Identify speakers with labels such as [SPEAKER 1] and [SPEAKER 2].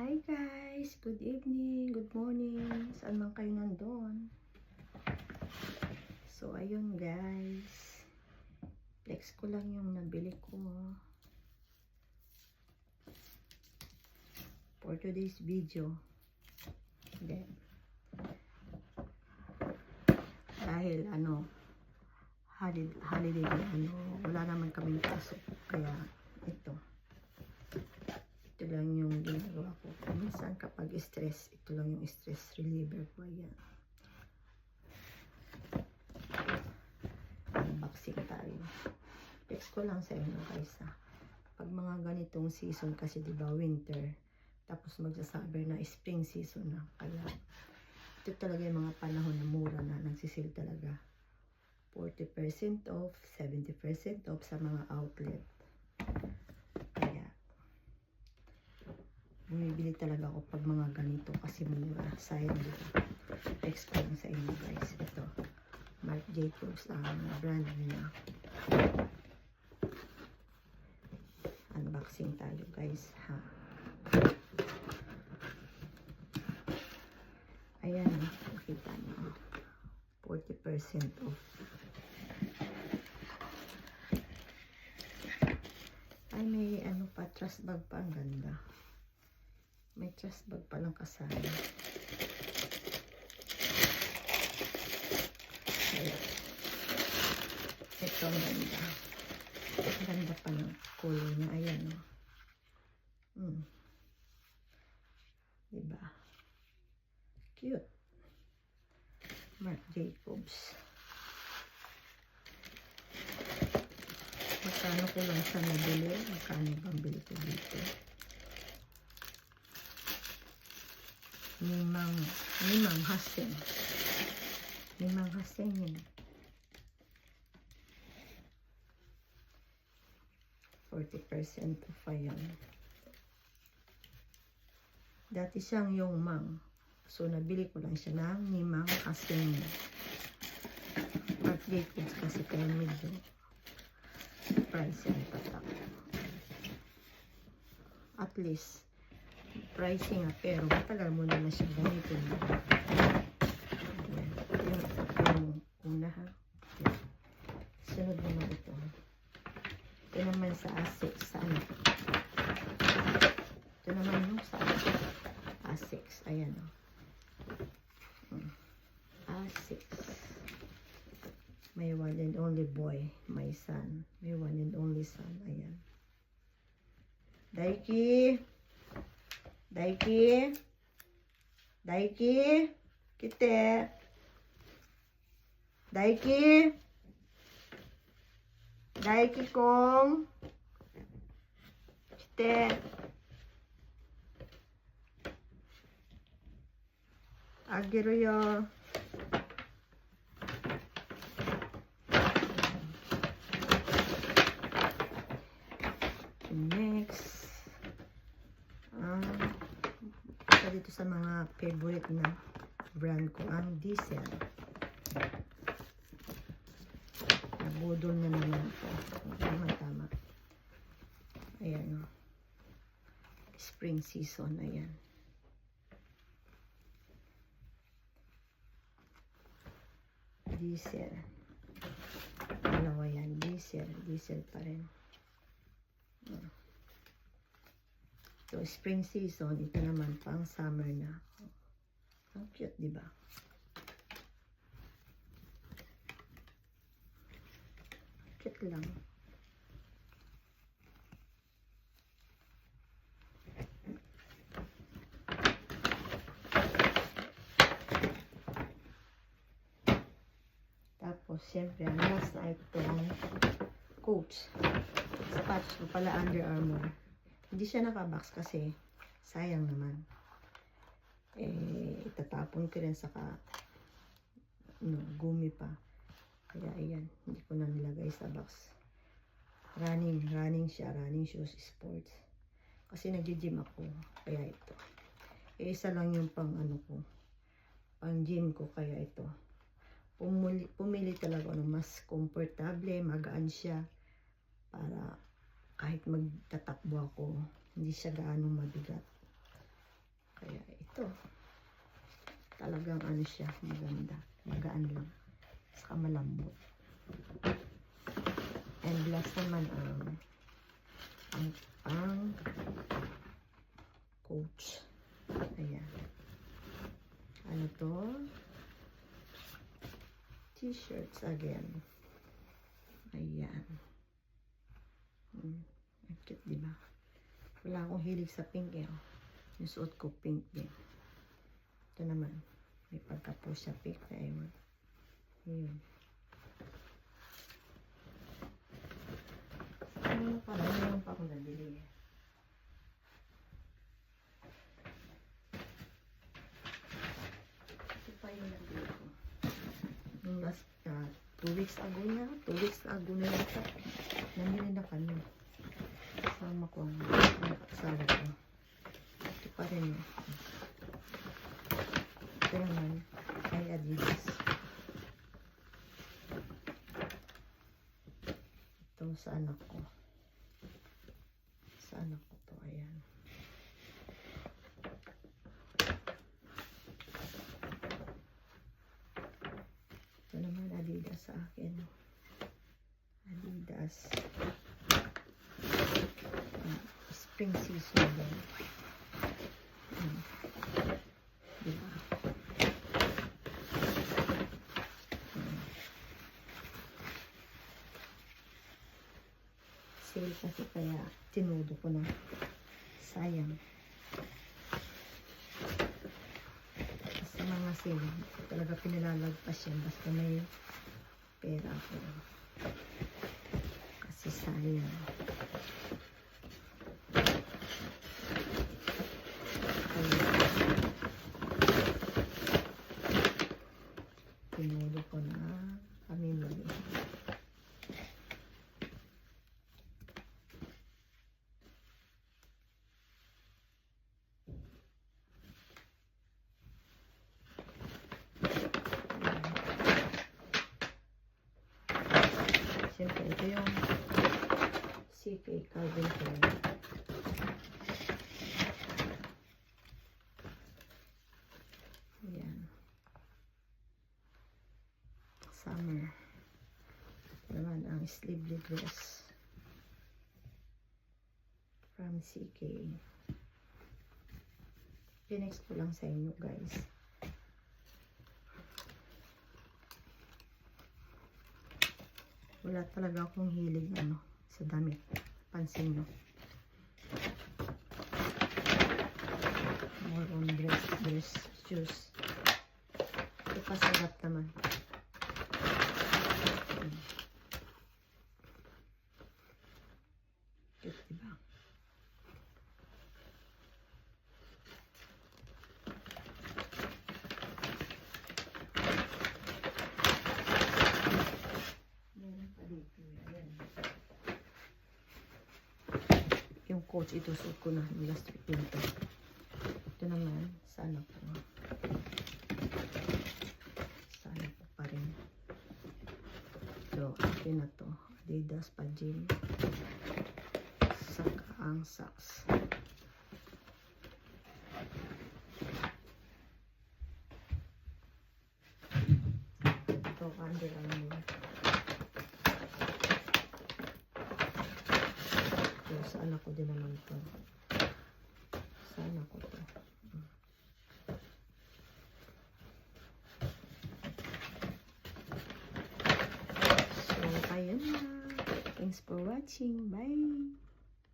[SPEAKER 1] Hi guys! Good evening, good morning. Saan man kayo nandun? So, ayun guys. Flex ko lang yung nabili ko. For today's video. Then, dahil ano, holiday, holiday ano, wala naman kaming pasok. Kaya, ito ito lang yung. Minsan kapag stress, ito lang yung stress reliever ko. Ayan. Unboxing tayo. Fix ko lang sa inyo guys ha. Pag mga ganitong season kasi di ba winter, tapos magsasabi na spring season na. Kaya ito talaga yung mga panahon na mura na nagsisil talaga. 40% off, 70% off sa mga outlet. Kaya bumibili talaga ako pag mga ganito kasi mura. Sayang. Text ko lang sa inyo guys. Ito. Marc Jacobs ang brand niya. Unboxing tayo guys ha. Ayan. Makita niyo. 40% off. Ay, may ano pa, trust bag pa. Ang ganda. May trust bag palang kasama. Ayan. Ito ang ganda. Ang ganda pa ng kulay niya. Ayan, o. Hmm. Diba? Cute. Marc Jacobs. Magkano ko lang siya nabili? Magkano bang bili ko dito? Limang, limang haseng. Limang haseng yun. 40% off ayan. Dati siyang yung mang. So, nabili ko lang siya ng limang haseng. Mark Jacobs kasi kaya medyo price yung patak. At least, pricing nga, pero matagal mo na na siya gamitin. Yung, yung una ha. Sunod naman ito. Ito naman sa ASIC, sa ano. Ito naman yung sa ASIC. Ayan o. Hmm. ASIC. May one and only boy, my son. May one and only son. Ayan. Daiki. Daiki. 大輝大輝来て大輝大輝くん来てあげるよ dito sa mga favorite na brand ko, ang Diesel. Nabudol na naman ito. Tama, tama. Ayan o. Spring season, ayan. Diesel. Dalawa yan, diesel. Diesel pa rin. So, spring season, ito naman pang summer na. Ang cute, di ba? Cute lang. Tapos, syempre, ang last na itong coats. Sapatos ko pala Under Armour. Hindi siya nakabox kasi sayang naman. Eh, itatapon ko rin saka no, gumi pa. Kaya ayan, hindi ko na nilagay sa box. Running, running siya, running shoes, sports. Kasi nagji-gym ako, kaya ito. Eh, isa lang yung pang ano ko, pang gym ko, kaya ito. Pumuli, pumili talaga ng mas komportable, magaan siya, para kahit magtatakbo ako, hindi siya gaano mabigat. Kaya ito, talagang ano siya, maganda. Magaan lang. Saka malambot. And last naman ang ang, ang coach. Ayan. Ano to? T-shirts again. Di ba? Wala akong hilig sa pink eh. oh. Yung suot ko pink din. Ito naman. May pagka po siya pink na ewan. Ayun. Ano pa lang, meron pa akong nabili. Ito pa yung nabili ko. Yung last, ah, two weeks ago na, two weeks ago na yata. Nandito na kami. Kasama ko ang ang asawa ko. Ito pa rin. Ito naman ay Adidas. Ito sa anak ko. Sa anak ko to. Ayan. Ito naman Adidas sa akin. Adidas. Ah, season din. Hmm. Kasi kaya tinudo ko na. Sayang. Sa mga sale, talaga pinalalagpas yan. Basta may pera ako. Kasi sayang. Tinulo ko na pamimili. Siyempre, ito yung CK Calvin Klein. Ayan. Summer. Naman ang sleevely dress. From CK. Pinex ko lang sa inyo guys. Wala talaga akong hilig ano sa damit. Pansin nyo. More on dress, dress, shoes. Ito pa sarap naman. Hmm. Cute, diba? Meron pa dito. Ayan. Yung coach, ito suot ko na last week din to. Ito naman, sa anak ko. Sa anak ko pa rin. So, akin na to. Adidas pa gym. Saka ang socks. Ito, Under Armour. Ito, sa anak ko din naman to. Sa anak ko to. Mm. So, ayun na. Thanks for watching. Bye!